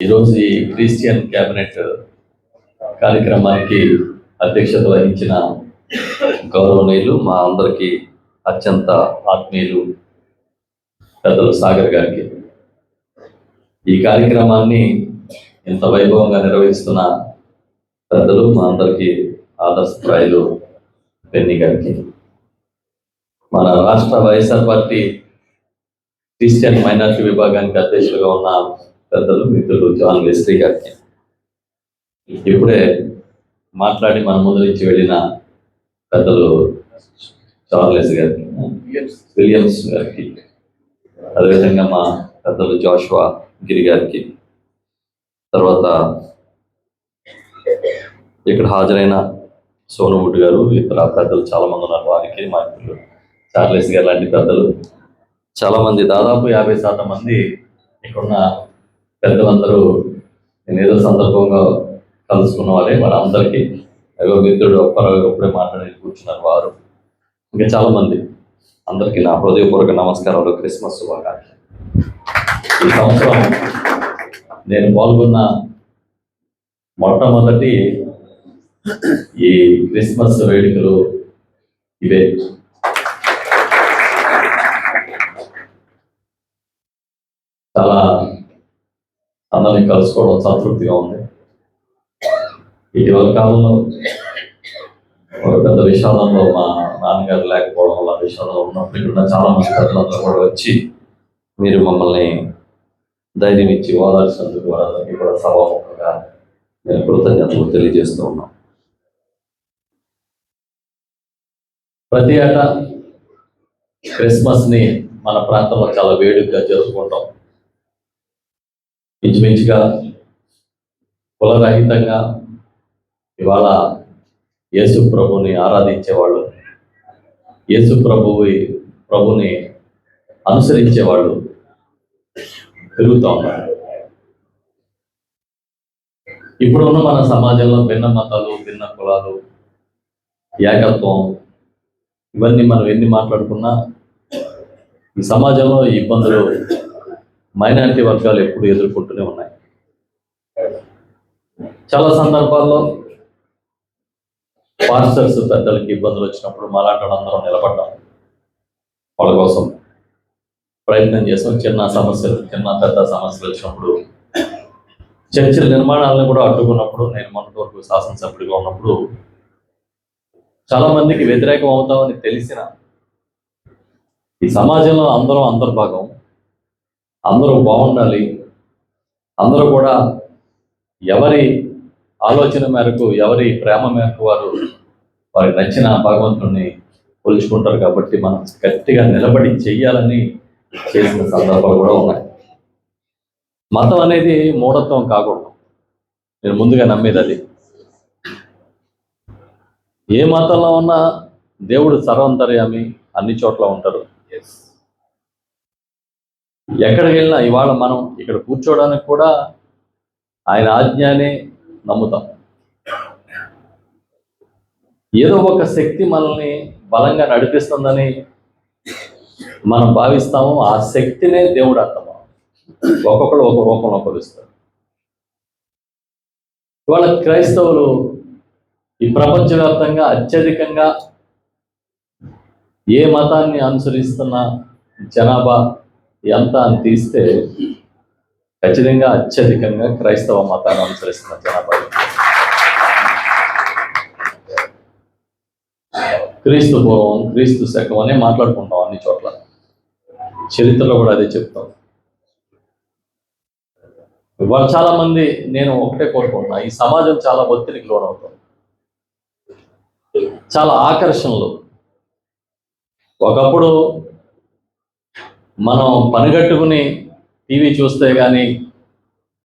ఈరోజు ఈ Christian cabinet కార్యక్రమానికి అధ్యక్షత వహించిన గౌరవనీయులు మా అందరికీ అత్యంత ఆత్మీయులు పెద్దలు సాగర్ గారికి. ఈ కార్యక్రమాన్ని ఇంత వైభవంగా నిర్వహిస్తున్న పెద్దలు మా అందరికీ ఆదర్శప్రాయులు పెన్ని గారికి. మన రాష్ట్ర వైఎస్ఆర్ పార్టీ క్రిస్టియన్ మైనారిటీ విభాగానికి అధ్యక్షులుగా ఉన్న పెద్దలు మిత్రులు జాన్ వెస్ట్రీ గారికి ఇప్పుడే మాట్లాడి మన ముందు నుంచి వెళ్ళిన పెద్దలు చార్లెస్ గారికి విలియమ్స్ గారికి అదేవిధంగా మా పెద్దలు జాషువా గిరి గారికి తర్వాత ఇక్కడ హాజరైన సోనువుడ్ గారు ఇతర పెద్దలు చాలా మంది ఉన్నారు వారికి మా ఇద్దరు చార్లెస్ గారు లాంటి పెద్దలు. చాలా మంది దాదాపు యాభై శాతం మంది ఇక్కడున్న పెద్దలందరూ నేను ఏదో సందర్భంగా కలుసుకున్న వాళ్ళే. వాళ్ళందరికీ అయ్యో మిత్రుడు ఒక్కరు ఇప్పుడే మాట్లాడి కూర్చున్నారు వారు. ఇంకా చాలా మంది అందరికీ నా హృదయపూర్వక నమస్కారాలు క్రిస్మస్ శుభాకాంక్షలు. ఈ సంవత్సరం నేను పాల్గొన్న మొట్టమొదటి ఈ క్రిస్మస్ వేడుకలు ఇవే చాలా అందరినీ కలుసుకోవడం సంతృప్తిగా ఉంది. ఇటీవల కాలంలో ఒక పెద్ద విషాదంలో మా నాన్నగారు లేకపోవడం వల్ల విషాదంలో ఉన్నప్పుడు ఇక్కడ చాలా మంది పెద్దలందరూ కూడా వచ్చి మీరు మమ్మల్ని ధైర్యం ఇచ్చి ఓదార్చినందుకు వారందరికీ కూడా సభాముఖంగా నేను కృతజ్ఞతలు తెలియజేస్తూ ఉన్నాం ప్రతి ఏటా క్రిస్మస్ని మన ప్రాంతంలో చాలా వేడుకగా జరుపుకుంటాం. ఇంచుమించుగా కులరహితంగా ఇవాళ యేసు ప్రభుని ఆరాధించేవాళ్ళు యేసు ప్రభువి ప్రభుని అనుసరించేవాళ్ళు పెరుగుతూ ఉన్నారు. ఇప్పుడున్న మన సమాజంలో భిన్న మతాలు భిన్న కులాలు ఏకత్వం ఇవన్నీ మనం ఎన్ని మాట్లాడుకున్నా ఈ సమాజంలో ఈ ఇబ్బందులు మైనారిటీ వర్గాలు ఎప్పుడు ఎదుర్కొంటూనే ఉన్నాయి. చాలా సందర్భాల్లో పాస్టర్స్ పెద్దలకి ఇబ్బందులు వచ్చినప్పుడు మాలాంటి వాళ్ళందరం నిలబడ్డాం. వాళ్ళ కోసం ప్రయత్నం చేసాం. చిన్న సమస్యలు చిన్న పెద్ద సమస్యలు వచ్చినప్పుడు చర్చిల నిర్మాణాలను కూడా అడ్డుకున్నప్పుడు నేను మొన్నటి వరకు శాసనసభ్యుడిగా ఉన్నప్పుడు చాలా మందికి వ్యతిరేకం అవుతామని తెలిసిన ఈ సమాజంలో అందరం అంతర్భాగం. అందరూ బాగుండాలి. అందరూ కూడా ఎవరి ఆలోచన మేరకు ఎవరి ప్రేమ మేరకు వారు వారికి నచ్చిన భగవంతుడిని కొలుచుకుంటారు కాబట్టి మనం గట్టిగా నిలబడి చెయ్యాలని చేసిన సందర్భాలు కూడా ఉన్నాయి. మతం అనేది మూఢత్వం కాకూడదు. నేను ముందుగా నమ్మేది అది ఏ మతంలో ఉన్నా దేవుడు సర్వంతర్యామి అన్ని చోట్ల ఉంటారు ఎక్కడికి వెళ్ళినా ఇవాళ మనం ఇక్కడ కూర్చోవడానికి కూడా ఆయన ఆజ్ఞానే నమ్ముతాం. ఏదో ఒక శక్తి మనల్ని బలంగా నడిపిస్తుందని మనం భావిస్తాము. ఆ శక్తినే దేవుడు అర్థం ఒక్కొక్కడు ఒక రూపంలో కొలుస్తారు. ఇవాళ క్రైస్తవులు ఈ ప్రపంచవ్యాప్తంగా అత్యధికంగా ఏ మతాన్ని అనుసరిస్తున్న జనాభా ఎంత అని తీస్తే ఖచ్చితంగా అత్యధికంగా క్రైస్తవ మతాన్ని అనుసరిస్తున్న జనాభా. క్రీస్తు పూర్వం క్రీస్తు శకం అనే మాట్లాడుకుంటాం అన్ని చోట్ల. చరిత్రలో కూడా అదే చెప్తాం. ఇవాళ చాలా మంది నేను ఒకటే కోరుకుంటున్నా ఈ సమాజం చాలా ఒత్తిడికి లోనవుతుంది. చాలా ఆకర్షణలు. ఒకప్పుడు మనం పనిగట్టుకుని టీవీ చూస్తే కానీ